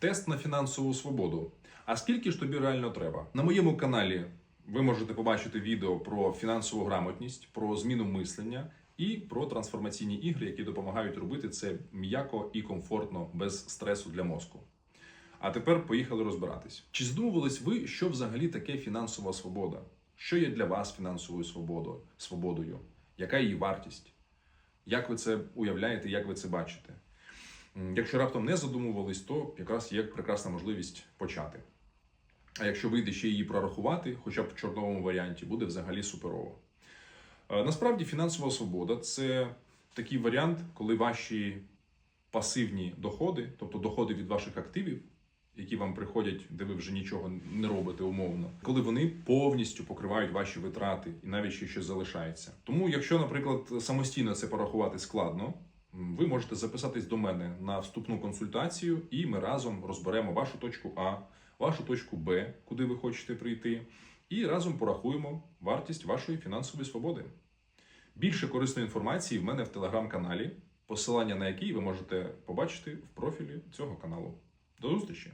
Тест на фінансову свободу. А скільки ж тобі реально треба? На моєму каналі ви можете побачити відео про фінансову грамотність, про зміну мислення і про трансформаційні ігри, які допомагають робити це м'яко і комфортно, без стресу для мозку. А тепер поїхали розбиратись. Чи здумувались ви, що взагалі таке фінансова свобода? Що є для вас фінансовою свободою? свободою? Яка її вартість? Як ви це уявляєте, як ви це бачите? Якщо раптом не задумувались, то якраз є прекрасна можливість почати. А якщо вийде ще її прорахувати, хоча б в чорновому варіанті, буде взагалі суперово. Е, Насправді фінансова свобода це такий варіант, коли ваші пасивні доходи, тобто доходи від ваших активів, які вам приходять, де ви вже нічого не робите умовно, коли вони повністю покривають ваші витрати і навіть ще щось залишається. Тому, якщо, наприклад, самостійно це порахувати складно, ви можете записатись до мене на вступну консультацію, і ми разом розберемо вашу точку А, вашу точку Б, куди ви хочете прийти, і разом порахуємо вартість вашої фінансової свободи. Більше корисної інформації в мене в телеграм-каналі, посилання на який ви можете побачити в профілі цього каналу. До зустрічі!